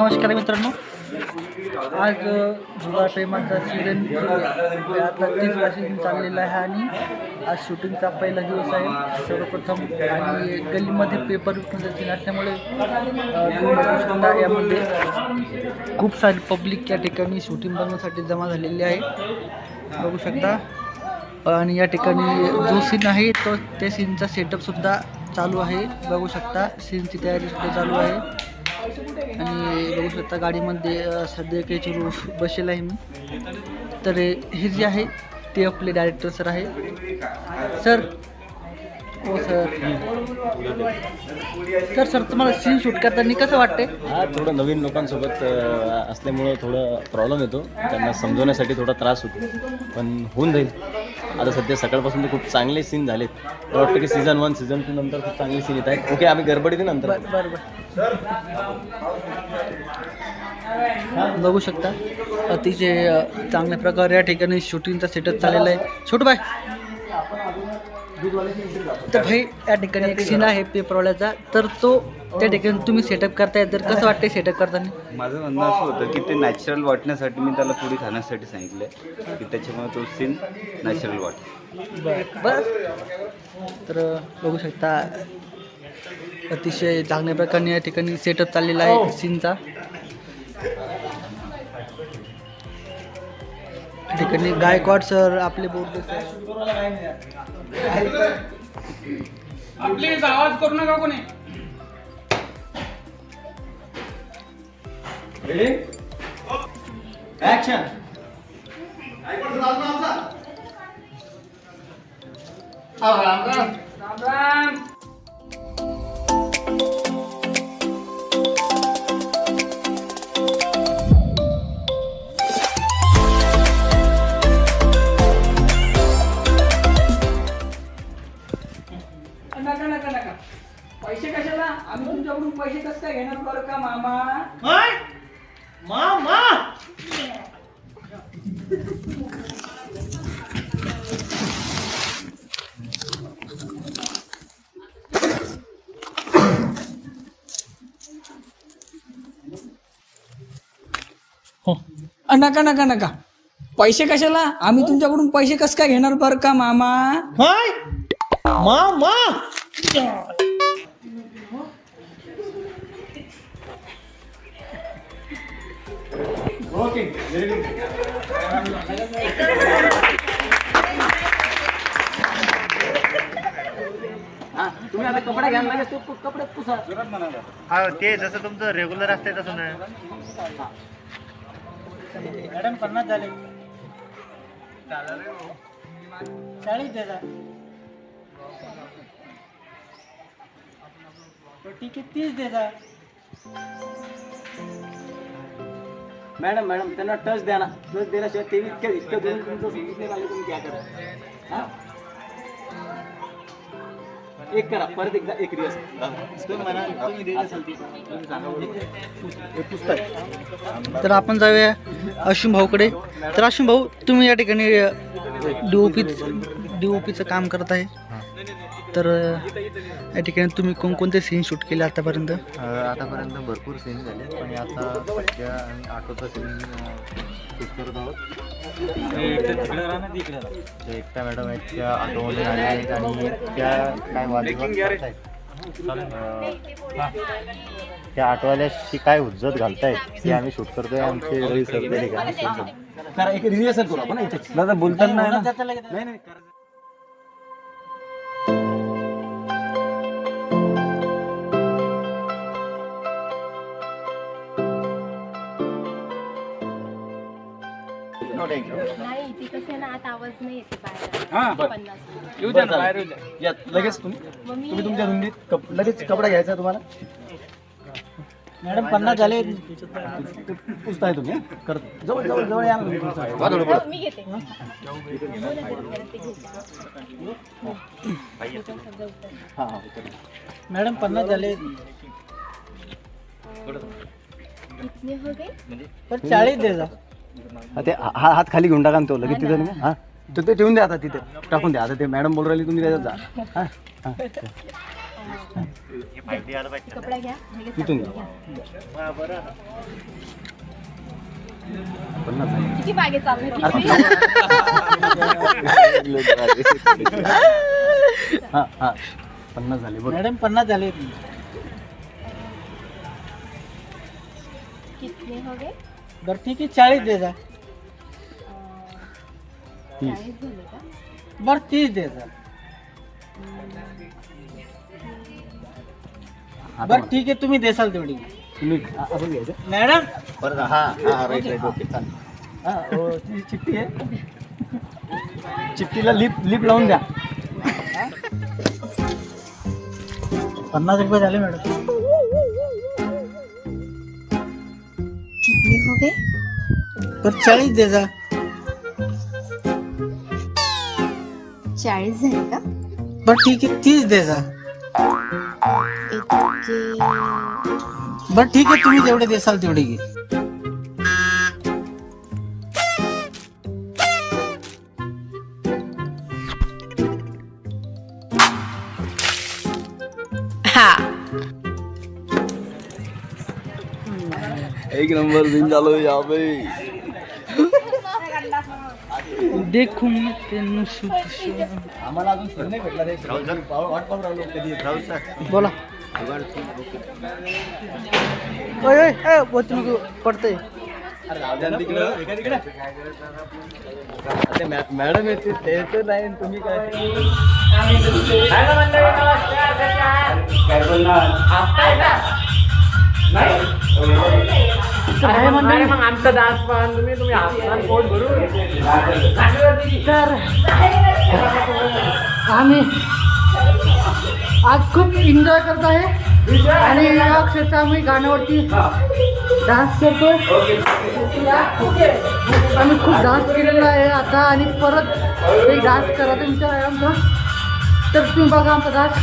नमस्कार मित्रांनो. आज अ, प्रेमाचा सीझन आता तीस वर्षांनी चाललेला आहे आणि आज शूटिंगचा पहिला दिवस आहे. सर्वप्रथम आणि गल्लीमध्ये पेपर विकून सीन असल्यामुळे यामध्ये खूप सारी पब्लिक या ठिकाणी शूटिंग बनवण्यासाठी जमा झालेली आहे. बघू शकता. आणि या ठिकाणी जो सीन आहे तो त्या सीनचा सेटअपसुद्धा चालू आहे. बघू शकता. सीनची तयारी सुद्धा चालू आहे. आणि बघू शकता गाडीमध्ये सध्या काही चिरू बसेल आहे मी. तर हे जे आहे ते आपले डायरेक्टर सर आहे. सर हो सर. सर सर तुम्हाला सीन शूट करताना कसं वाटते हा थोडं नवीन लोकांसोबत अ, असल्यामुळं थोडं प्रॉब्लेम येतो. त्यांना समजवण्यासाठी थोडा त्रास होतो. पण होऊन जाईल. आता सध्या सकाळपासून तर खूप चांगले सीन झालेत. मला वाटतं की सीझन वन सीझन टू नंतर खूप चांगले सीन येत आहेत. ओके आम्ही गडबडीत नंतर. बर बर बर. बघू शकता. अतिशय अ, चांगल्या प्रकारे या ठिकाणी शूटिंगचा सेटअप चाललेला आहे. छोटू बाय तर भाई या ठिकाणी एक सीन आहे पेपरवाल्याचा. तर तो त्या ठिकाणी तुम्ही सेटअप करताय. तर कसं वाटतंय सेटअप करताना? माझं म्हणणं असं होतं की ते नॅचरल वाटण्यासाठी मी त्याला पुढे खाण्यासाठी सांगितलं आहे की त्याच्यामुळे तो सीन नॅचरल वाटेल बर. बर. तर बघू शकता अतिशय चांगल्या प्रकारे या ठिकाणी सेटअप चाललेला आहे सीनचा ठिकाणी गायकवाड सर आपले प्लीज आवाज करू नका कोणी. राम राम. राम राम. हो. नका नका नका. पैसे कशाला? आम्ही तुमच्याकडून पैसे कस काय घेणार बरं का मामा? तुम्ही आता कपडे घ्यायला लागेल तो कपडे पुसा. हा ते जसं तुमचं रेग्युलर असते तसं नाही. मॅडम पन्नास झाले. चाळीस द्यायचा ठीक आहे तीस द्यायचा मॅडम मॅडम त्यांना टच द्या ना. टच दिल्याशिवाय ते इतक्या इतक्या दोन तुमचं नाही आलं तुम्ही काय करा. हा? एक करा परत एकदा एक रिअस तर आपण जाऊया अश्विन भाऊकडे. तर अश्विन भाऊ तुम्ही या ठिकाणी D O P D O पीचं काम करत आहे. तर या ठिकाणी तुम्ही कोणकोणते सीन शूट केले आतापर्यंत? आतापर्यंत भरपूर सीन झाले पण आता पट्ट्या आणि ऑटोचा सीन शूट करत आहोत. ते एकट्या मॅडम आहेत त्या आल्या आहेत आणि त्या काय. अं, त्या ऑटोवाल्याशी काय हुज्जत घालतायत ते आम्ही शूट करतोय आमचे रवी सर त्या नाही. ना नाही नाही करा. नाही ती कसं आहे ना आता आवाज नाही येते हा, बाहेर. बरं. पन्नास मिनिट. येऊ द्या ना बाहेर येऊ द्या. या लगेच तुम्ही. मग मी तुम्ही तुमच्या रुंदीत कप- लगेच कपडा घ्यायचा तुम्हाला. मॅडम पन्नास झाले. ते पुसताय तुम्ही हं? करत जवळ जवळ जवळ या ना तुम्ही तुमचं. हो, मी घेते. बोला जरा, ते घेते. हा हा उतर. मॅडम पन्नास झाले. कितने हो गए चाळीस दे जा. हा, ते हा हा- हात खाली घेऊन टाका ना तो लगेच तिथं तुम्ही हा? तर ते ठेवून द्या आता तिथे. टाकून द्या. आता ते मॅडम बोल राहिली तुम्ही त्याच्यात जा. हा? हा. फाईव्ह डी आलं पाहिजे कपडा घ्या. लगेच तिथून घ्या. हा, बरं. पन्नास झाले. किती मागे चालले तुम्ही? हा हा. पन्नास झाले बघ मॅडम पन्नास झाले. कितने हो गए? बरं ठीक आहे चाळीस दे जा. अं, चाळीस झाले का? बरं तीस दे जा. आता बरं ठीक आहे तुम्ही देसाल तेवढी. तुम्ही आ- असं घ्यायचं मॅडम? बरं हा हा राईट राईट ओके चालेल. हा हो, ती चिठ्ठी आहे. चिठ्ठीला लिप लिप लावून द्या. पन्नास रुपये झाले मॅडम. हो गए चाळीस दे जा. चाळीस झाले का? बरं ठीक आहे तीस दे जा. इतके बरं ठीक आहे तुम्ही जेवढे देसाल तेवढे घे. एक नंबर दिन झालो या देखून तेनु सुख आम्हाला अजून सर नाही भेटला रे वाट पाहून राहिलो कधी राहुल सर। बोला। ओय ओय ए, नको मॅ- मॅडम येते ते तर नाही तुम्ही काय मंडळी. मग आमचं डान्स पण तुम्ही तुम्ही पोट भरून तर आम्ही आज खूप एन्जॉय करत आहे. आणि या क्षेत्रात आम्ही गाण्यावरती डान्स करतो आम्ही खूप डान्स केलेला आहे आता आणि परत एक डान्स करायचा विचार आहे आमचा. तर तुम्ही बघा आमचा डान्स